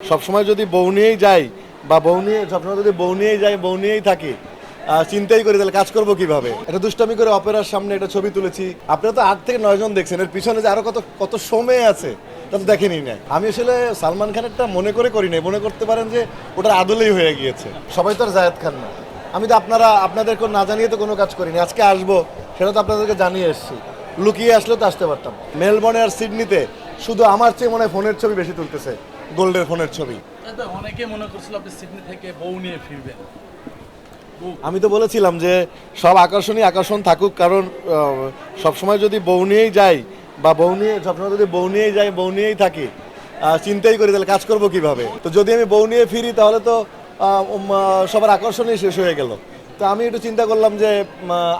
সবসময় যদি বউ নিয়েই যাই বা বউ নিয়ে সবসময় যদি বউ নিয়েই যাই, বউ নিয়েই থাকি চিন্তাই করি তাহলে কাজ করব কীভাবে? এটা দুষ্টামি করে অপেরার সামনে একটা ছবি তুলেছি। আপনারা তো আট থেকে নয় জন দেখছেন, এর পিছনে যে আরও কত কত সময় আছে, তা তো দেখেনি না। আমি আসলে সালমান খানেরটা মনে করে করি নাই, মনে করতে পারেন যে ওটার আদলেই হয়ে গিয়েছে। সবাই তো আর জায়েদ খান না। আমি তো আপনারা আপনাদেরকে না জানিয়ে তো কোনো কাজ করিনি। আজকে আসব, সেটা তো আপনাদেরকে জানিয়ে এসেছি। লুকিয়ে আসলেও তো আসতে পারতাম। মেলবোর্নে আর সিডনিতে শুধু আমার চেয়ে মনে হয় ফোনের ছবি বেশি তুলতেছে। গোল্ডের ফোনের ছবি। অনেকে মনে করছিল আপনি সিডনি থেকে বউ নিয়ে ফিরবেন। আমি তো বলেছিলাম যে সব আকর্ষণই আকর্ষণ থাকুক কারণ সব সময় যদি বউ নিয়েই যাই বা বউ নিয়ে সবসময় যদি বউ নিয়েই যাই বউ নিয়েই থাকি চিন্তাই করি তাহলে কাজ করব কীভাবে? তো যদি আমি বউ নিয়ে ফিরি তাহলে তো সবার আকর্ষণই শেষ হয়ে গেল। তো আমি একটু চিন্তা করলাম যে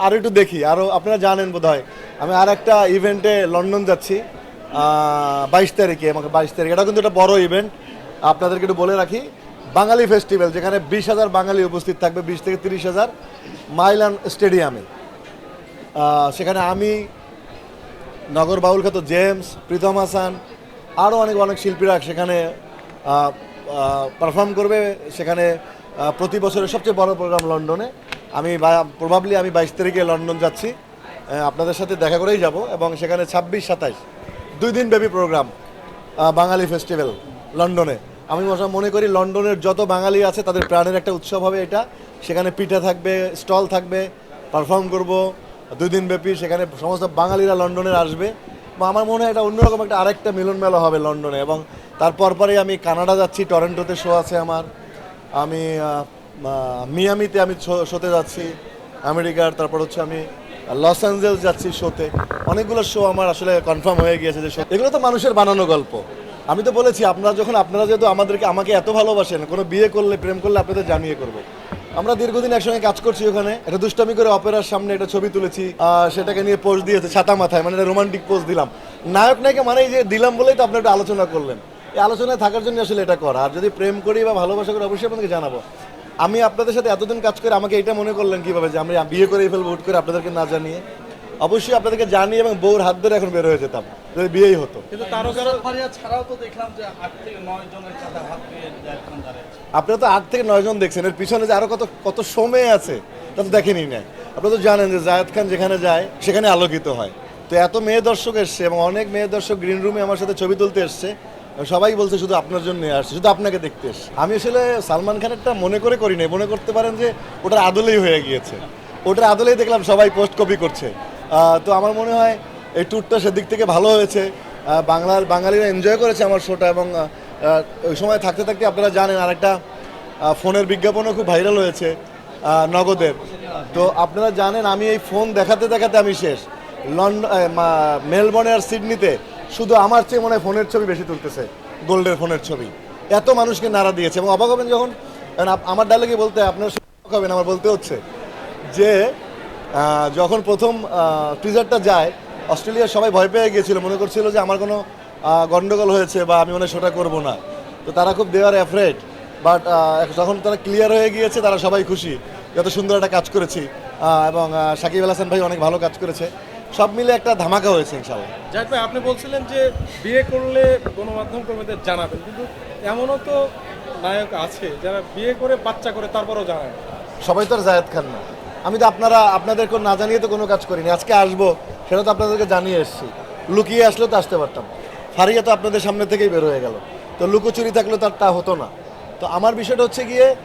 আরও একটু দেখি। আরও আপনারা জানেন বোধ হয় আমি আর একটা ইভেন্টে লন্ডন যাচ্ছি। বাইশ তারিখে, আমাকে বাইশ তারিখ। এটা কিন্তু একটা বড় ইভেন্ট আপনাদেরকে একটু বলে রাখি, বাঙালি ফেস্টিভ্যাল যেখানে বিশ হাজার বাঙালি উপস্থিত থাকবে, বিশ থেকে তিরিশ হাজার মাইলান স্টেডিয়ামে সেখানে আমি, নগর বাউল খ্যাত জেমস, প্রীতম হাসান, আরও অনেক অনেক শিল্পীরা সেখানে পারফর্ম করবে। সেখানে প্রতি বছরের সবচেয়ে বড় প্রোগ্রাম লন্ডনে। আমি প্রভাবলি আমি বাইশ তারিখে লন্ডন যাচ্ছি। আপনাদের সাথে দেখা করেই যাব এবং সেখানে ছাব্বিশ, সাতাইশ দুই দিন ব্যাপী প্রোগ্রাম বাঙালি ফেস্টিভ্যাল লন্ডনে। আমি মনে- করি লন্ডনের যত বাঙালি আছে, তাদের প্রাণের একটা উৎসব হবে এটা। সেখানে পিঠা থাকবে, স্টল থাকবে পারফর্ম করব। দুই দিন ব্যাপী সেখানে সমস্ত বাঙালিরা লন্ডনের আসবে। আমার মনে হয় এটা অন্যরকম একটা আরেকটা মিলন মেলা হবে লন্ডনে। এবং তারপর পরে আমি কানাডা যাচ্ছি, টরেন্টোতে শো আছে আমার। আমি মিয়ামিতে আমি শোতে যাচ্ছি। আমেরিকার, তারপর হচ্ছে আমি লস অ্যাঞ্জেলস যাচ্ছি শোতে অনেকগুলো শো আমার আসলে কনফার্ম হয়ে গিয়েছে যে এগুলো তো মানুষের বানানো গল্প। আমি তো বলেছি, আপনারা যখন আপনারা যেহেতু আমাদেরকে আমাকে এত ভালোবাসেন, কোনো বিয়ে করলে, প্রেম করলে আপনাদের জানিয়ে করব। আমরা দীর্ঘদিন একসঙ্গে কাজ করছি ওখানে। একটা দুষ্টামি করে অপেরার সামনে একটা ছবি তুলেছি সেটাকে নিয়ে পোস্ট দিয়েছে ছাতা মাথায় মানে রোমান্টিক পোস্ট দিলাম। নায়ক নায়িকা মানে যে দিলাম বলেই তো আপনি একটা আলোচনা করলেন। এই আলোচনায় থাকার জন্য আসলে এটা করা। আর যদি প্রেম করি বা ভালোবাসা করি, অবশ্যই আপনাদেরকে জানাব। আমি আপনাদের সাথে এতদিন কাজ করে আমাকে এটা মনে করলেন কীভাবে যে আমি বিয়ে করে ফেলব, হুট করে আপনাদেরকে না জানিয়ে। অবশ্যই আপনাদেরকে জানি এবং বউর হাত ধরে এখন বের হয়ে যেতাম যদি বিয়েই হতো। কিন্তু ছাড়াও তো দেখলাম যে আট থেকে নয় জনের কাঁধে হাত দিয়ে জায়েদ খান দাঁড়িয়েছে আপনারা তো আট থেকে নয় জন দেখছেন এর পিছনে যে আরও কত কত সময় আছে তা তো দেখেনি না আপনারা তো জানেন যে জায়েদ খান যেখানে যায় সেখানে আলোকিত হয়। তো এত মেয়ে দর্শক এসছে এবং অনেক মেয়ে দর্শক গ্রিন রুমে আমার সাথে ছবি তুলতে এসছে। সবাই বলছে শুধু আপনার জন্য আসছে শুধু আপনাকে দেখতে এসছে। আমি আসলে সালমান খানেরটা মনে করে করি নাই মনে করতে পারেন যে ওটার আদলেই হয়ে গিয়েছে। ওটার আদলেই দেখলাম সবাই পোস্ট কপি করছে। তো আমার মনে হয় এই ট্যুরটা সেদিক থেকে ভালো হয়েছে। বাংলার বাঙালিরা এনজয় করেছে আমার শোটা এবং ওই সময় থাকতে থাকতে আপনারা জানেন আরেকটা আহ, ফোনের বিজ্ঞাপনও খুব ভাইরাল হয়েছে নগদের। তো আপনারা জানেন আমি এই ফোন দেখাতে দেখাতে আমি শেষ। লন্ডন মেলবর্নে আর সিডনিতে শুধু আমার চেয়ে মনে হয় ফোনের ছবি বেশি তুলতেছে গোল্ডের ফোনের ছবি। এত মানুষকে নাড়া দিয়েছে এবং অবাক হবেন যখন আমার ডায়লগে বলতে আপনারা হবেন আমার বলতে হচ্ছে যে যখন প্রথম টিজারটা যায় অস্ট্রেলিয়ার সবাই ভয় পেয়ে গিয়েছিল মনে করছিল যে আমার কোনো আহ, গন্ডগোল হয়েছে বা আমি মনে হয় শোটা করব না। তো তারা খুব দেওয়ার অ্যাফ্রেড বাট যখন তারা ক্লিয়ার হয়ে গিয়েছে তারা সবাই খুশি যত সুন্দর একটা কাজ করেছি। এবং সাকিব আল হাসান ভাই অনেক ভালো কাজ করেছে। সব মিলে একটা ধামাকা হয়েছে ইনশাল্লাহ যাক ভাই আপনি বলছিলেন যে বিয়ে করলে গণমাধ্যম কর্মীদের জানাবেন কিন্তু এমনও তো নায়ক আছে যারা বিয়ে করে বাচ্চা করে তারপরেও জানায় না। সবাই তো আর জায়েদ খান না। আমি তো আপনারা, আপনাদেরকে না জানিয়ে তো কোনো কাজ করিনি। আজকে আসব, সেটা তো আপনাদেরকে জানিয়ে এসেছি। লুকিয়ে আসলে তো আসতে পারতাম। ফারিয়া তো আপনাদের সামনে থেকেই বের হয়ে গেল। তো লুকোচুরি থাকলে তার তা হতো না। তো আমার বিষয়টা হচ্ছে গিয়ে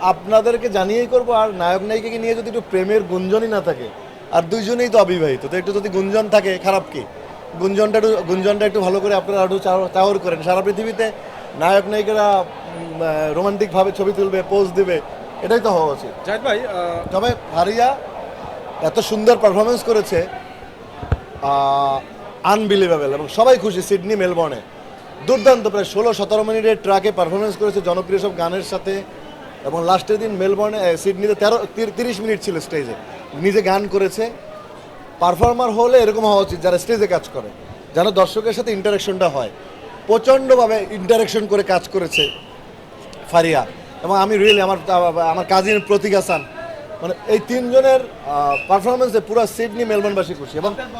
আপনাদেরকে জানিয়েই করব, আর নায়ক নায়িকাকে নিয়ে যদি একটু প্রেমের গুঞ্জনই না থাকে, আর দুইজনেই তো অবিবাহিত, তো একটু যদি গুঞ্জন থাকে, খারাপ কি? গুঞ্জনটা একটু গুঞ্জনটা একটু ভালো করে আপনারা একটু চাও- চাওর করেন। সারা পৃথিবীতে নায়ক নায়িকারা রোমান্টিকভাবে ছবি তুলবে, পোজ দেবে এটাই তো হওয়া উচিত। জাহিদ ভাই তবে ফারিয়া এত সুন্দর পারফরমেন্স করেছে আনবিলিভেবল এবং সবাই খুশি সিডনি মেলবর্নে। দুর্দান্ত প্রায় ষোলো সতেরো মিনিটের ট্রাকে পারফরমেন্স করেছে জনপ্রিয় সব গানের সাথে এবং লাস্টের দিন মেলবর্নে সিডনিতে তেরো তির- তিরিশ মিনিট ছিল স্টেজে নিজে গান করেছে পারফর্মার হলে এরকম হওয়া উচিত যারা স্টেজে কাজ করে যেন দর্শকের সাথে ইন্টারাকশনটা হয়। প্রচণ্ডভাবে ইন্টারাকশন করে কাজ করেছে ফারিয়া। এবং আমি রিয়েলি আমার আমার কাজিন প্রতীক হাসান মানে এই তিনজনের পারফরমেন্সে পুরো সিডনি মেলবোর্নবাসী খুশি। এবং